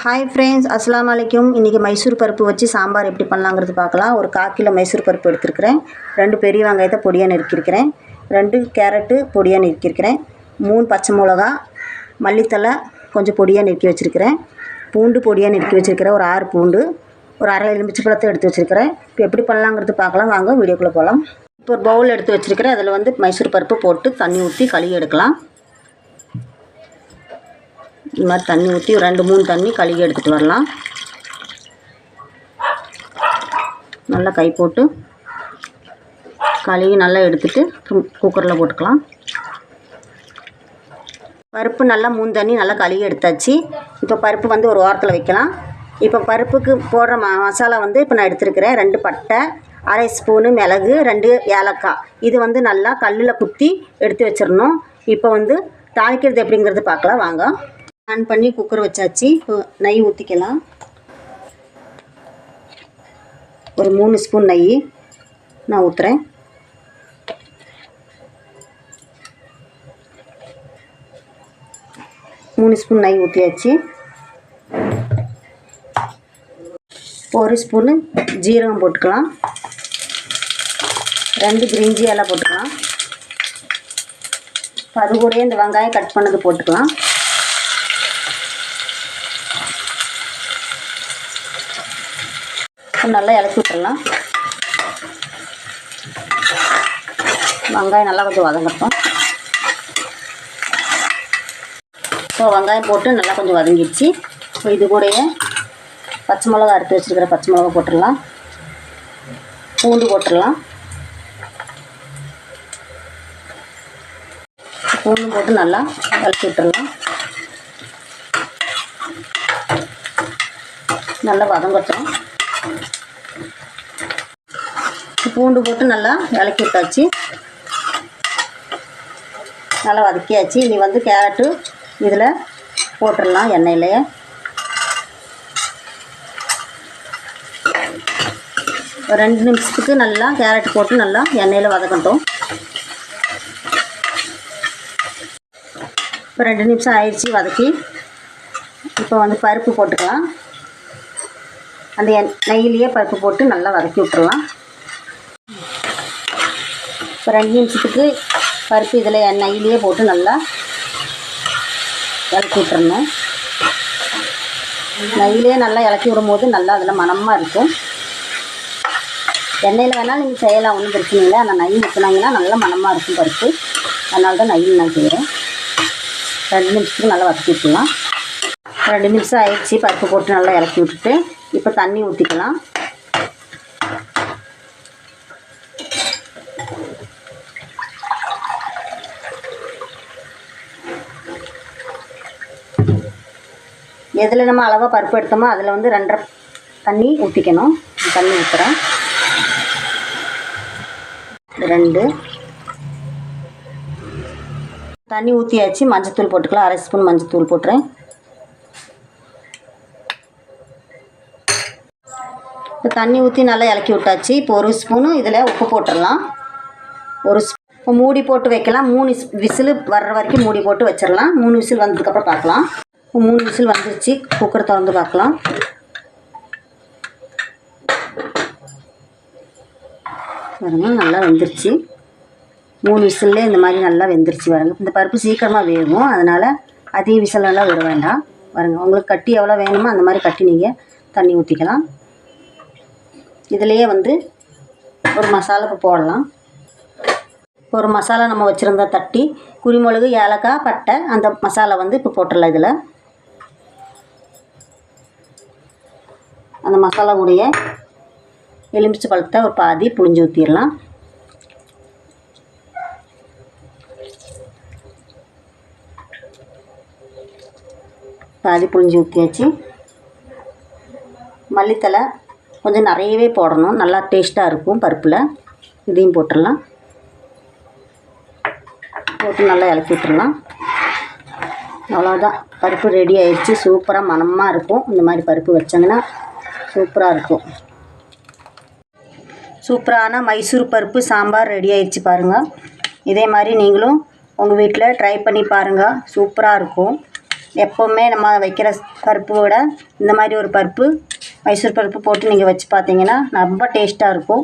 Hi friends அஸ்லாம் வலைக்கும் இன்றைக்கி மைசூர் பருப்பு வச்சு சாம்பார் எப்படி பண்ணலாங்கிறது பார்க்கலாம். ஒரு கால் கிலோ மைசூர் பருப்பு எடுத்துருக்கிறேன். ரெண்டு பெரிய வெங்காயத்தை பொடியாக நறுக்கியிருக்கிறேன். ரெண்டு கேரட்டு பொடியாக நறுக்கியிருக்கிறேன். மூணு பச்சை மிளகா மல்லித்தழை கொஞ்சம் பொடியாக நறுக்கி வச்சுருக்கிறேன். பூண்டு பொடியாக நறுக்கி வச்சுருக்கிறேன் ஒரு ஆறு பூண்டு ஒரு அரை எலுமிச்சை பழத்தை எடுத்து வச்சுருக்கிறேன். இப்போ எப்படி பண்ணலாங்கிறது பார்க்கலாம். வாங்க வீடியோக்குள்ளே போகலாம். இப்போ ஒரு பவுல் எடுத்து வச்சுருக்கிறேன். அதில் வந்து மைசூர் பருப்பு போட்டு தண்ணி ஊற்றி கழுவி எடுக்கலாம். இது மாதிரி தண்ணி ஊற்றி ரெண்டு மூணு தண்ணி கழுவி எடுத்துகிட்டு வரலாம். நல்லா கை போட்டு கழுவி நல்லா எடுத்துகிட்டு குக்கரில் போட்டுக்கலாம். பருப்பு நல்லா மூணு தண்ணி நல்லா கழுவி எடுத்தாச்சு. இப்போ பருப்பு வந்து ஒரு ஓரத்தில் வைக்கலாம். இப்போ பருப்புக்கு போடுற ம மசாலா வந்து இப்போ நான் எடுத்துருக்கிறேன். ரெண்டு பட்டை அரை ஸ்பூனு மிளகு ரெண்டு ஏலக்காய். இது வந்து நல்லா கல்லில் குத்தி எடுத்து வச்சிடணும். இப்போ வந்து தாளிக்கிறது எப்படிங்கிறது பார்க்கலாம். வாங்க. ஆன் பண்ணி குக்கர் வச்சாச்சு. நெய் ஊற்றிக்கலாம் ஒரு மூணு ஸ்பூன் நெய். நான் ஊற்றுறேன் மூணு ஸ்பூன் நெய் ஊற்றியாச்சு ஒரு ஸ்பூனு ஜீரகம் போட்டுக்கலாம். ரெண்டு கிரிஞ்சி எல்லாம் போட்டுக்கலாம். அது கூடயே இந்த வெங்காயம் கட் பண்ணது போட்டுக்கலாம். நல்லா இறக்கி விட்டுடலாம் வெங்காயம் நல்லா கொஞ்சம் வதங்கட்டும். ஸோ வெங்காயம் போட்டு நல்லா கொஞ்சம் வதங்கிடுச்சு. இப்போ இது கூடயே பச்சை மிளகா அறுத்து வச்சுருக்கிற பச்சை மிளகா போட்டுடலாம். பூண்டு போட்டுடலாம். பூண்டு போட்டு நல்லா கலக்கி விட்டுடலாம். நல்லா வதங்கட்டும். பூண்டு போட்டு நல்லா விளக்கி விட்டாச்சு. நல்லா வதக்கியாச்சு. இனி வந்து கேரட்டு இதில் போட்டுடலாம் எண்ணெயிலேயே. ஒரு ரெண்டு நிமிஷத்துக்கு நல்லா கேரட் போட்டு நல்லா எண்ணெயில் வதக்கட்டும். இப்போ ரெண்டு நிமிஷம் ஆயிடுச்சு வதக்கி. இப்போ வந்து பருப்பு போட்டுக்கலாம். அந்த எண் நெய்யிலேயே பருப்பு போட்டு நல்லா வதக்கி விட்டுறலாம். இப்போ ரெண்டு நிமிஷத்துக்கு பருப்பு இதில் நெய்லேயே போட்டு நல்லா இறக்கி விட்டுறணும் நெய்யிலேயே நல்லா இறக்கி விடும்போது நல்லா அதில் மணமாக இருக்கும். எண்ணெயில் வேணால் நீங்கள் செய்யலாம் ஒன்றும் பிரச்சனை இல்லை. ஆனால் நெய் ஊற்றினாங்கன்னா நல்லா மணமாக இருக்கும் பருப்பு. அதனால தான் நெய்யில் நான் செய்கிறேன் ரெண்டு நிமிஷத்துக்கு நல்லா வதக்கி விட்டுலாம் ரெண்டு நிமிஷம் ஆயிடுச்சு பருப்பு போட்டு நல்லா இறக்கி விட்டுட்டு இப்போ தண்ணி ஊற்றிக்கலாம் எதில் நம்ம அளவாக பருப்பு எடுத்தோமோ அதில் வந்து ரெண்டரை தண்ணி ஊற்றிக்கணும் தண்ணி ஊற்றுறேன் ரெண்டு. தண்ணி ஊற்றியாச்சு மஞ்சத்தூள் போட்டுக்கலாம். அரை ஸ்பூன் மஞ்சத்தூள் போட்டுறேன். இப்போ தண்ணி ஊற்றி நல்லா இலக்கி விட்டாச்சு. இப்போ ஒரு ஸ்பூனு இதில் உப்பு போட்டுடலாம். ஒரு இப்போ மூடி போட்டு வைக்கலாம். மூணு விசில் வர்ற வரைக்கும் மூடி போட்டு வச்சிடலாம். மூணு விசில் வந்ததுக்கப்புறம் பார்க்கலாம். மூணு விசில் வந்துருச்சு. குக்கர் திறந்து பார்க்கலாம். பாருங்க நல்லா வெந்துருச்சு. மூணு விசில்லே இந்த மாதிரி நல்லா வெந்துருச்சு பாருங்க. இந்த பருப்பு சீக்கிரமாக வேகும். அதனால் அதிக விசிலெல்லாம் விட வேண்டாம். வருங்க உங்களுக்கு கட்டி எவ்வளோ வேணுமோ அந்த மாதிரி கட்டி நீங்கள் தண்ணி ஊற்றிக்கலாம் இதுலேயே வந்து ஒரு மசாலாவுக்கு போடலாம். ஒரு மசாலா நம்ம வச்சுருந்தா தட்டி குருமிளகு ஏலக்காய் பட்டை அந்த மசாலா வந்து இப்போ போட்டுடலாம் இதில். அந்த மசாலா கூடைய எலுமிச்சை பழத்தை ஒரு பாதி புளிஞ்சு ஊற்றிடலாம் பாதி புளிஞ்சு ஊற்றியாச்சு மல்லித்தலை கொஞ்சம் நிறையவே போடணும். நல்லா டேஸ்ட்டாக இருக்கும் பருப்பில். இதையும் போட்டுடலாம். போட்டு நல்லா இலக்கி விட்டுடலாம். அவ்வளோதான் பருப்பு ரெடி ஆயிடுச்சு சூப்பராக மணமாக இருக்கும். இந்த மாதிரி பருப்பு வச்சாங்கன்னா சூப்பராக இருக்கும். சூப்பரான மைசூர் பருப்பு சாம்பார் ரெடி ஆயிடுச்சு பாருங்கள் இதே மாதிரி நீங்களும் உங்கள் வீட்டில் ட்ரை பண்ணி பாருங்கள் சூப்பராக இருக்கும். எப்போவுமே நம்ம வைக்கிற பருப்பு விட இந்த மாதிரி ஒரு பருப்பு மைசூர் பருப்பு போட்டு நீங்கள் வச்சு பார்த்தீங்கன்னா ரொம்ப டேஸ்ட்டாக இருக்கும்.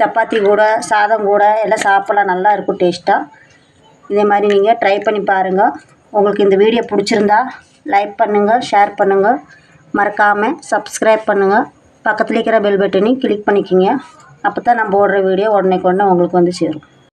சப்பாத்தி கூட சாதம் கூட எல்லாம் சாப்பிட்லாம் நல்லா இருக்கும் டேஸ்ட்டாக இதே மாதிரி நீங்கள் ட்ரை பண்ணி பாருங்கள் உங்களுக்கு இந்த வீடியோ பிடிச்சிருந்தா லைக் பண்ணுங்கள் ஷேர் பண்ணுங்கள் மறக்காமல் சப்ஸ்கிரைப் பண்ணுங்கள் பக்கத்தில் இருக்கிற பெல் பட்டனையும் கிளிக் பண்ணிக்கோங்க. அப்போ தான் நான் போடுற வீடியோ உடனே உடனே உங்களுக்கு வந்து சேரும்.